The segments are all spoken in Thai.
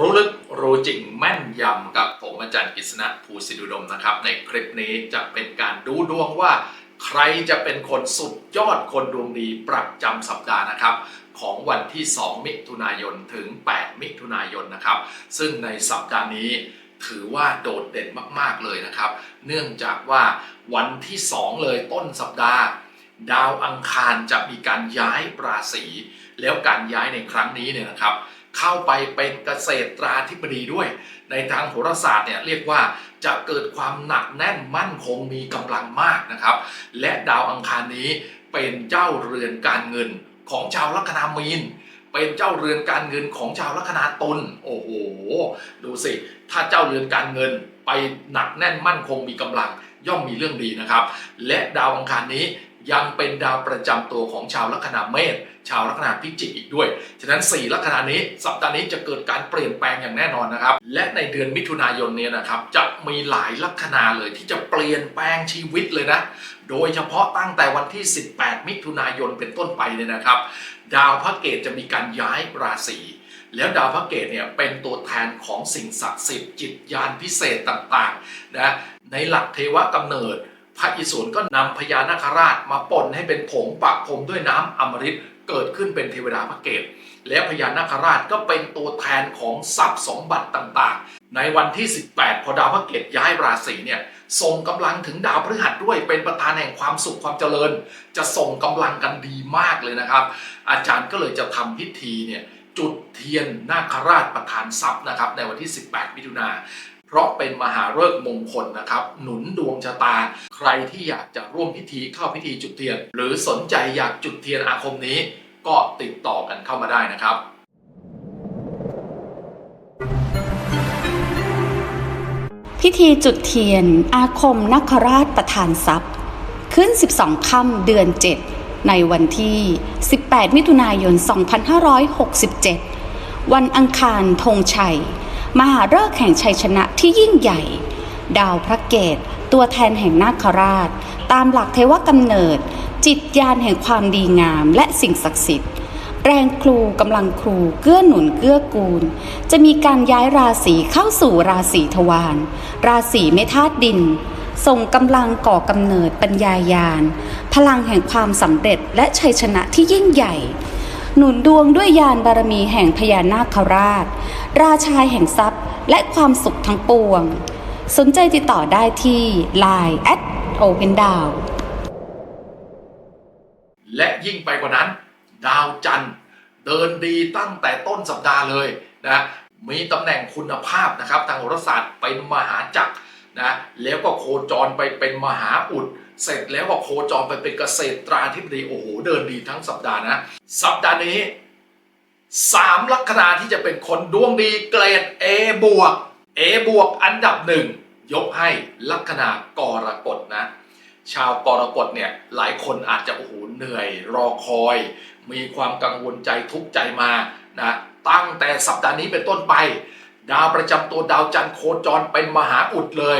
รู้ลึกรู้จริงแม่นยำกับผมอาจารย์กฤษณะภูสิดุดมนะครับ ในคลิปนี้จะเป็นการดูดวงว่า ใครจะเป็นคนสุดยอดคนดวงดีประจำสัปดาห์นะครับ ของวันที่ 2 มิถุนายนถึง 8 มิถุนายนนะครับ ซึ่งในสัปดาห์นี้ถือว่าโดดเด่นมาก ๆ เลยนะครับ เนื่องจากว่าวันที่ 2 เลยต้นสัปดาห์ ดาวอังคารจะมีการย้ายราศีแล้วการย้ายในครั้งนี้เนี่ยนะครับ เข้าไปเป็นเกษตราธิบดีด้วย ในทางโหราศาสตร์เนี่ยเรียกว่าจะเกิดความหนักแน่นมั่นคงมีกำลังมากนะครับ และดาวอังคารนี้เป็นเจ้าเรือนการเงินของชาวลัคนามีนเป็นเจ้าเรือนการเงินของชาวลัคนาตุลโอ้โหดูสิ ถ้าเจ้าเรือนการเงินไปหนักแน่นมั่นคงมีกำลังย่อมมีเรื่องดีนะครับ และดาวอังคารนี้ ยังเป็นดาวประจำตัวของชาวลัคนาเมษชาวลัคนาพิจิกอีกด้วย ฉะนั้น 4 ลัคนานี้ สัปดาห์นี้จะเกิดการเปลี่ยนแปลงอย่างแน่นอนนะครับ และในเดือนมิถุนายนเนี้นะครับ จะมีหลายลัคนาเลยที่จะเปลี่ยนแปลงชีวิตเลยนะ โดยเฉพาะตั้งแต่วันที่ 18 มิถุนายนเป็นต้นไปเนี่ยนะครับ ดาวพระเกตจะมีการย้ายราศีแล้วดาวพระเกตเนี่ยเป็นตัวแทนของสิ่งศักดิ์สิทธิ์จิตญาณพิเศษต่างๆนะในหลักเทวกำเนิด พระอิศวรก็นำพญานาคราชมาป่นให้เป็นผงปะพรมด้วยน้ำอมฤตเกิดขึ้นเป็นเทวดาพระเกตแล้วพญานาคราชก็เป็นตัวแทนของทรัพย์สมบัติต่างๆ ในวันที่ 18 พอดาวพระเกตย้ายราศีเนี่ยส่งกำลังถึงดาวพฤหัสด้วยเป็นประธานแห่งความสุขความเจริญ จะส่งกำลังกันดีมากเลยนะครับ อาจารย์ก็เลยจะทำพิธีเนี่ยจุดเทียนนาคราชประธานทรัพย์นะครับในวันที่ 18 มิถุนา เพราะเป็นมหาฤกษ์มงคลนะครับ หนุนดวงชะตา ใครที่อยากจะร่วมพิธีเข้าพิธีจุดเทียน หรือสนใจอยากจุดเทียนอาคมนี้ ก็ติดต่อกันเข้ามาได้นะครับพิธีจุดเทียน อาคมนคราชประทานทรัพย์ ขึ้น 12 ค่ำเดือน 7 ในวันที่ 18 มิถุนายน 2567 วันอังคารธงชัย มหาฤกษ์แห่งชัยชนะที่ยิ่งใหญ่ ดาวพระเกต ตัวแทนแห่งนาคราช ตามหลักเทวกำเนิด จิตญาณแห่งความดีงามและสิ่งศักดิ์สิทธิ์ แรงครูกำลังครูเกื้อหนุนเกื้อกูล จะมีการย้ายราศีเข้าสู่ราศีทวารราศีเมธาตุดินส่งกำลังก่อกำเนิดปัญญายาณ พลังแห่งความสำเร็จและชัยชนะที่ยิ่งใหญ่ หนุนดวงด้วยยานบารมีแห่งพญานาคราช ราชาแห่งทรัพย์และความสุขทั้งปวง สนใจติดต่อได้ที่ Line at Open Down และยิ่งไปกว่านั้น ดาวจันทร์เดินดีตั้งแต่ต้นสัปดาห์เลยนะมีตำแหน่งคุณภาพนะครับ ทางโหราศาสตร์เป็นมหาจักรนะแล้วก็โคจรไปเป็นมหาอุด เสร็จแล้วก็โคจรไปเป็นเกษตราธิบดีโอ้โหเดินดีทั้งสัปดาห์นะ สัปดาห์นี้สามลัคนาที่จะเป็นคนดวงดีเกรด A บวก A บวกอันดับหนึ่งยกให้ลัคนากรกฎนะ ชาวกรกฎเนี่ยหลายคนอาจจะโอ้โหเหนื่อยรอคอย มีความกังวลใจทุกข์ใจมานะตั้งแต่สัปดาห์นี้เป็นต้นไป ดาวประจำตัวดาวจันทร์โคจรเป็นมหาอุดเลย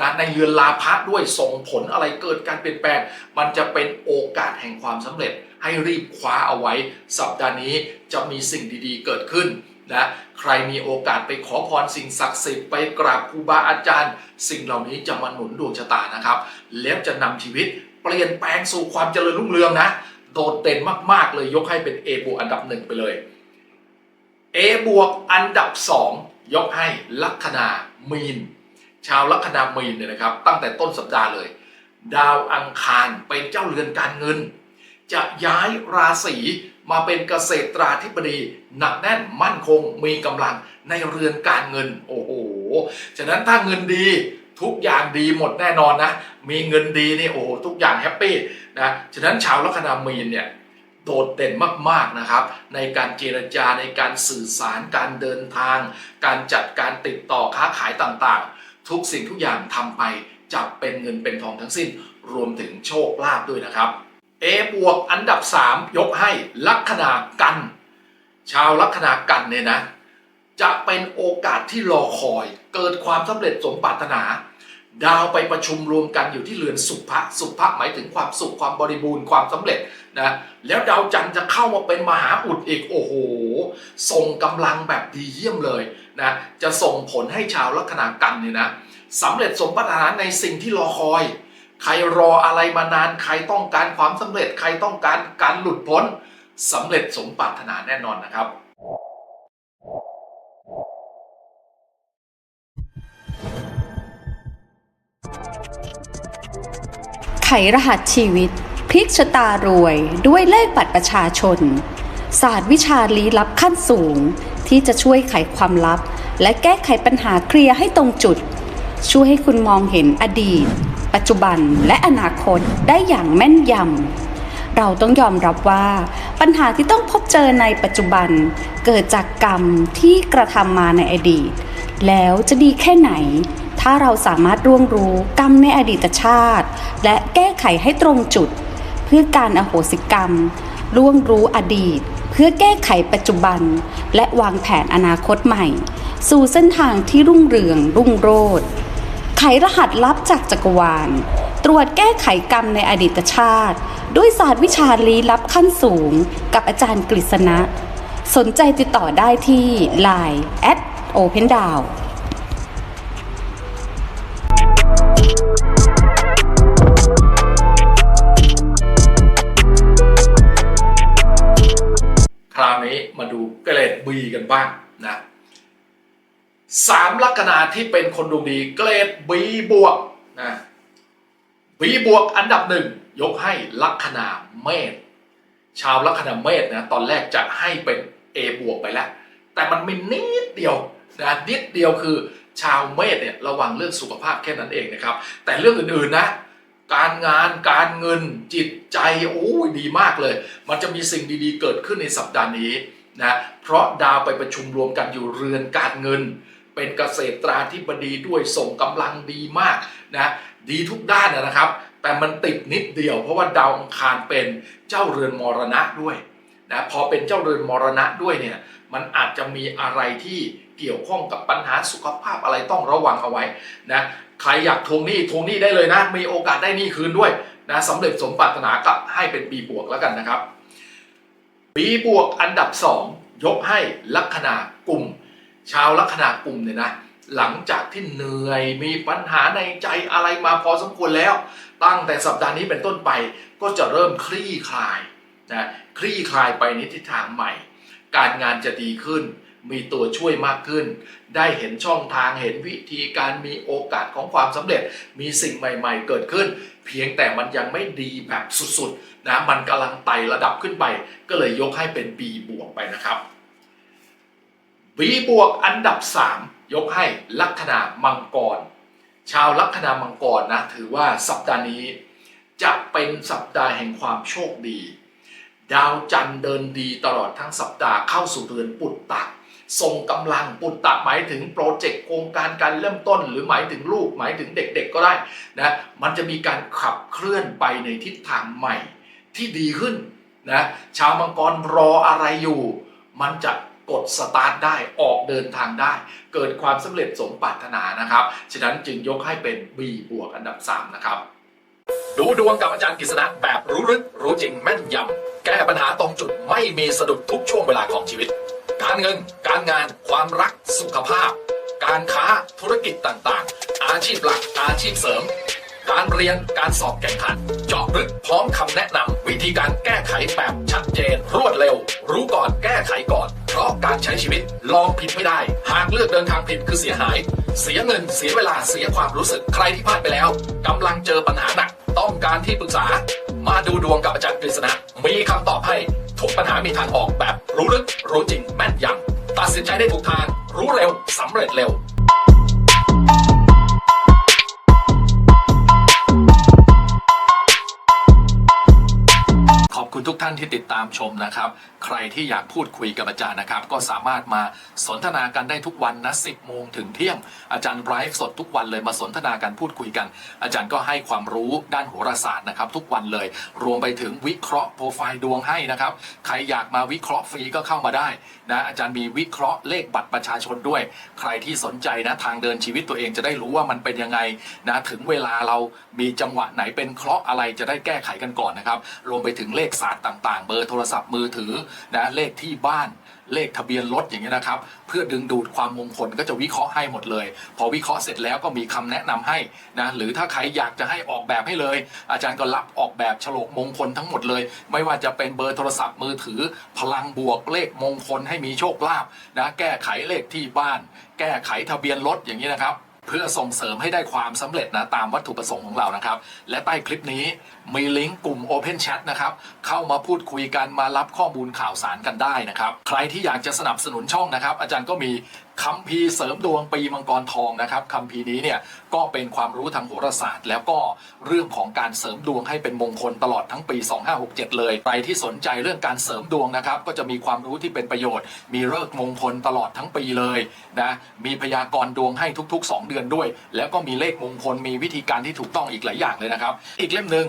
นะในเรือนลาภะด้วยส่งผลอะไรเกิดการเปลี่ยนแปลง มันจะเป็นโอกาสแห่งความสำเร็จ ให้รีบคว้าเอาไว้ สัปดาห์นี้จะมีสิ่งดีๆ เกิดขึ้นนะใครมีโอกาสไปขอพรสิ่งศักดิ์สิทธิ์ไปกราบครูบาอาจารย์ สิ่งเหล่านี้จะมาหนุนดวงชะตานะครับ แล้วจะนำชีวิตเปลี่ยนแปลงสู่ความเจริญรุ่งเรืองนะ โดดเด่นมากๆเลยยกให้เป็น A บวกอันดับหนึ่งไปเลย A บวกอันดับ 2 ยกให้ลัคนามีน ชาวลัคนามีนเนี่ยนะครับ ตั้งแต่ต้นสัปดาห์เลย ดาวอังคารเป็นเจ้าเรือนการเงิน จะย้ายราศีมาเป็นเกษตราธิบดีหนักแน่นมั่นคงมีกำลังในเรือนการเงิน โอ้โหฉะนั้นถ้าเงินดีทุกอย่างดีหมดแน่นอนนะ มีเงินดีนี่โอ้โหทุกอย่างแฮปปี้นะฉะนั้นชาวลัคนามีนเนี่ยโดดเด่นมากๆนะครับ ในการเจรจาในการสื่อสารการเดินทาง การจัดการติดต่อค้าขายต่างๆ ทุกสิ่งทุกอย่างทำไปจะเป็นเงินเป็นทองทั้งสิ้น รวมถึงโชคลาภด้วยนะครับ A บวกอันดับ 3 ยกให้ลัคนากัน ชาวลัคนากันเนี่ยนะ จะเป็นโอกาสที่รอคอย เกิดความสำเร็จสมปรารถนา ดาวไปประชุมรวมกันอยู่ที่เรือนสุภะสุภะหมายถึงความสุขความบริบูรณ์ความสำเร็จ นะแล้วดาวจันทร์จะเข้ามาเป็นมหาอุดอีกโอ้โหส่งกำลังแบบดีเยี่ยมเลยนะจะส่งผลให้ชาวลัคนากันเนี่ยนะสำเร็จสมปรารถนาในสิ่งที่รอคอย ใครรออะไรมานานใครต้องการความสำเร็จใครต้องการการหลุดพ้นสำเร็จสมปรารถนาแน่นอนนะครับไขรหัสชีวิต พลิกชะตารวยด้วยเลขบัตรประชาชน ศาสตร์วิชาลี้ลับขั้นสูง ที่จะช่วยไขความลับ และแก้ไขปัญหาเคลียร์ให้ตรงจุด ช่วยให้คุณมองเห็นอดีต ปัจจุบันและอนาคตได้อย่างแม่นยำเราต้องยอมรับว่า ปัญหาที่ต้องพบเจอในปัจจุบัน เกิดจากกรรมที่กระทำมาในอดีต แล้วจะดีแค่ไหนถ้าเราสามารถร่วงรู้กรรมในอดีตชาติ และแก้ไขให้ตรงจุด เพื่อการอโหสิกรรม ร่วงรู้อดีต เพื่อแก้ไขปัจจุบัน และวางแผนอนาคตใหม่ สู่เส้นทางที่รุ่งเรืองรุ่งโรจน์ไขรหัสลับจากจักรวาล ตรวจแก้ไขกรรมในอดีตชาติ ด้วยศาสตร์วิชาลี้ลับขั้นสูง กับอาจารย์กฤษณะ สนใจติดต่อได้ที่ Line at Open Down กรด B กันบ้างนะสามลัคนาที่เป็นคนดวงดีเกรด B บวกนะ B บวกอันดับหนึ่งยกให้ลัคนาเมษชาวลัคนาเมษนะตอนแรกจะให้เป็น A บวกไปแล้ว แต่มันมีนิดเดียวนะนิดเดียวคือชาวเมษเนี่ยระวังเรื่องสุขภาพแค่นั้นเองนะครับ แต่เรื่องอื่นๆนะ การงานการเงินจิตใจโอ้ยดีมากเลย มันจะมีสิ่งดีๆเกิดขึ้นในสัปดาห์นี้ นะเพราะดาวไปประชุมรวมกันอยู่เรือนการเงิน เป็นเกษตราธิบดีด้วยส่งกำลังดีมากนะดีทุกด้านนะครับ แต่มันติดนิดเดียว เพราะว่าดาวอังคารเป็นเจ้าเรือนมรณะด้วยนะพอเป็นเจ้าเรือนมรณะด้วยเนี่ยมันอาจจะมีอะไรที่เกี่ยวข้องกับปัญหาสุขภาพอะไรต้องระวังเอาไว้นะใครอยากทวงหนี้ทวงหนี้ได้เลยนะ มีโอกาสได้หนี้คืนด้วยนะสำเร็จสมปรารถนาก็ให้เป็น B บวกแล้วกันนะครับ ปีบวกอันดับ 2 ยกให้ลัคนากลุ่ม ชาวลัคนากลุ่มเนี่ยนะ หลังจากที่เหนื่อยมีปัญหาในใจอะไรมาพอสมควรแล้ว ตั้งแต่สัปดาห์นี้เป็นต้นไปก็จะเริ่มคลี่คลายนะคลี่คลายไปในทิศทางใหม่ การงานจะดีขึ้น มีตัวช่วยมากขึ้น ได้เห็นช่องทางเห็นวิธีการมีโอกาสของความสำเร็จ มีสิ่งใหม่ ๆ เกิดขึ้น เพียงแต่มันยังไม่ดีแบบสุดๆนะมันกำลังไต่ระดับขึ้นไป ก็เลยยกให้เป็น B บวกไปนะครับ B บวกอันดับ 3 ยกให้ลัคนามังกร ชาวลัคนามังกรนะถือว่าสัปดาห์นี้ จะเป็นสัปดาห์แห่งความโชคดี ดาวจันทร์เดินดีตลอดทั้งสัปดาห์เข้าสู่เดือนปุตตะ ส่งกำลังปุตตะหมายถึงโปรเจกต์โครงการการเริ่มต้น หรือหมายถึงลูกหมายถึงเด็กๆก็ได้นะมันจะมีการขับเคลื่อนไปในทิศทางใหม่ที่ดีขึ้นนะชาวมังกรรออะไรอยู่ มันจะกดสตาร์ทได้ออกเดินทางได้ เกิดความสำเร็จสมปรารถนานะครับ ฉะนั้นจึงยกให้เป็น B บวกอันดับ 3 นะครับ ดูดวงกับอาจารย์กฤษณะแบบรู้ลึกรู้จริงแม่นยำแก้ปัญหาตรงจุดไม่มีสะดุดทุกช่วงเวลาของชีวิต การเงิน การงาน ความรัก สุขภาพ การค้า ธุรกิจต่างๆ อาชีพหลัก อาชีพเสริม การเรียน การสอบแข่งขัน เจาะลึกพร้อมคำแนะนำวิธีการแก้ไขแบบชัดเจน รวดเร็ว รู้ก่อนแก้ไขก่อน เพราะการใช้ชีวิตลองผิดไม่ได้ หากเลือกเดินทางผิดคือเสียหาย เสียเงิน เสียเวลา เสียความรู้สึก ใครที่พลาดไปแล้วกำลังเจอปัญหาหนัก ต้องการที่ปรึกษา มาดูดวงกับอาจารย์กฤษณะ มีคำตอบให้ ทุกปัญหามีทางออกแบบรู้ลึกรู้จริงแม่นยำตัดสินใจได้ถูกทาง รู้เร็วสำเร็จเร็ว ที่ติดตามชมนะครับ ใครที่อยากพูดคุยกับอาจารย์นะครับ ก็สามารถมาสนทนากันได้ทุกวันนะ 10 โมงถึงเที่ยง อาจารย์ไลฟ์สดทุกวันเลยมาสนทนากันพูดคุยกัน อาจารย์ก็ให้ความรู้ด้านโหราศาสตร์นะครับทุกวันเลย รวมไปถึงวิเคราะห์โปรไฟล์ดวงให้นะครับ ใครอยากมาวิเคราะห์ฟรีก็เข้ามาได้นะอาจารย์มีวิเคราะห์เลขบัตรประชาชนด้วย ใครที่สนใจนะทางเดินชีวิตตัวเองจะได้รู้ว่ามันเป็นยังไงนะถึงเวลาเรามีจังหวะไหนเป็นเคราะห์อะไรจะได้แก้ไขกันก่อนนะครับ รวมไปถึงเลขศาสตร์ต่างๆ เบอร์โทรศัพท์มือถือนะเลขที่บ้านเลขทะเบียนรถอย่างเงี้ยนะครับ เพื่อดึงดูดความมงคลก็จะวิเคราะห์ให้หมดเลย พอวิเคราะห์เสร็จแล้วก็มีคำแนะนำให้นะหรือถ้าใครอยากจะให้ออกแบบให้เลย อาจารย์ก็รับออกแบบฉลกมงคลทั้งหมดเลย ไม่ว่าจะเป็นเบอร์โทรศัพท์มือถือ พลังบวกเลขมงคลให้มีโชคลาภนะแก้ไขเลขที่บ้าน แก้ไขทะเบียนรถอย่างนี้นะครับเพื่อส่งเสริมให้ได้ความสำเร็จนะตามวัตถุประสงค์ของเรานะครับ และใต้คลิปนี้ มีลิงก์กลุ่ม Open Chat นะครับ เข้ามาพูดคุยกันมารับข้อมูลข่าวสารกันได้นะครับ ใครที่อยากจะสนับสนุนช่องนะครับ อาจารย์ก็มีคัมภีร์เสริมดวงปีมังกรทองนะครับคัมภีร์นี้เนี่ยก็เป็นความรู้ทางโหราศาสตร์ แล้วก็เรื่องของการเสริมดวงให้เป็นมงคลตลอดทั้งปี 2567 เลยใครที่สนใจเรื่องการเสริมดวงนะครับ ก็จะมีความรู้ที่เป็นประโยชน์ มีเลิกมงคลตลอดทั้งปีเลยนะมีพยากรณ์ดวงให้ทุก ๆ 2 เดือนด้วย แล้วก็มีเลขมงคลมีวิธีการที่ถูกต้องอีกหลายอย่างเลยนะครับ อีกเล่มหนึ่ง